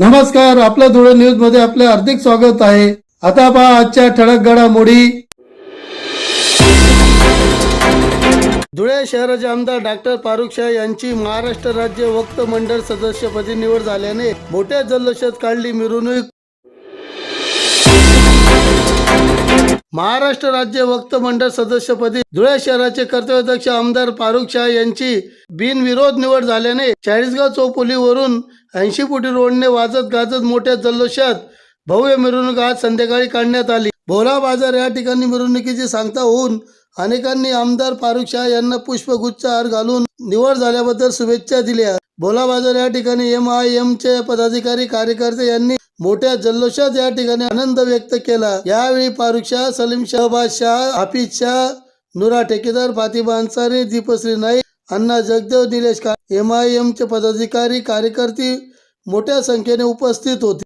नमस्कार आपल्या धुळे न्यूजमध्ये आपले हार्दिक स्वागत आहे. आता पहा आजच्या ठळक घडामोडी. धुळे शहराचे आमदार डॉक्टर फारुख शाह यांची महाराष्ट्र राज्य वक्त मंडळ सदस्यपदी निवड झाल्याने मोठ्या जल्लोषात काढली मिरवणूक. महाराष्ट्र राज्य वक्त मंडळ सदस्यपदी धुळे शहराचे कर्तव्याध्यक्ष आमदार फारुख शाह यांची बिनविरोध निवड झाल्याने चाळीसगाव चौपोलीवरून ऐंशी फुटी रोडने वाजत गाजत मोठ्या जल्लोषात भव्य मिरवणूक आज संध्याकाळी काढण्यात आली. भोला बाजार या ठिकाणी मिरवणुकीची सांगता होऊन अनेकांनी आमदार फारुख शाह यांना पुष्पगुच्छ हार घालून निवड झाल्याबद्दल शुभेच्छा दिल्या. भोला बाजार या ठिकाणी एम आय एम चे पदाधिकारी कार्यकर्ते यांनी मोठ्या जल्लोषात या ठिकाणी आनंद व्यक्त केला. यावेळी फारुख शाह सलीम शहबाज शाह हाफिज शाह नुरा ठेकेदार फातिमा अन्सारी दीपश्री नाईक अण्णा जगदेव निलेश का एम आय एम चे पदाधिकारी कार्यकर्ते मोठ्या संख्येने उपस्थित होते.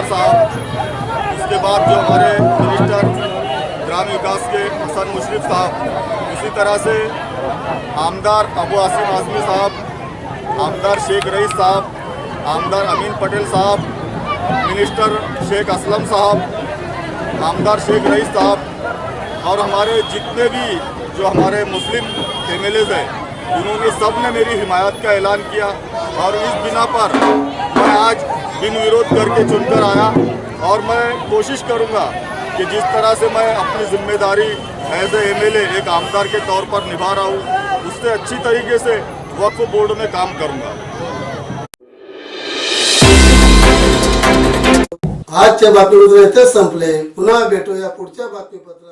अब्दुल साहब उसके बाद जो हमारे मिनिस्टर ग्राम विकास के हसन मुशरफ साहब, इसी तरह से आमदार अबू आसिम आजमी साहब, आमदार शेख रईस साहब, आमदार अमीन पटेल साहब, मिनिस्टर शेख असलम साहब, आमदार शेख रईस साहब, और हमारे जितने भी जो हमारे मुस्लिम एम एल हैं उन्होंने सबने मेरी हिमायत का ऐलान किया। और इस बिना पर मैं आज बिन विरोध करके चुनकर आया और मैं कोशिश करूँगा कि जिस तरह से मैं अपनी ज़िम्मेदारी एज ए एम एक आमदार के तौर पर निभा रहा हूँ, उससे अच्छी तरीके से वक्फ बोर्ड में काम करूँगा। आजच्या बातमीपत्र इथेच संपले पुन्हा भेटूया पुढच्या बातमीपत्रात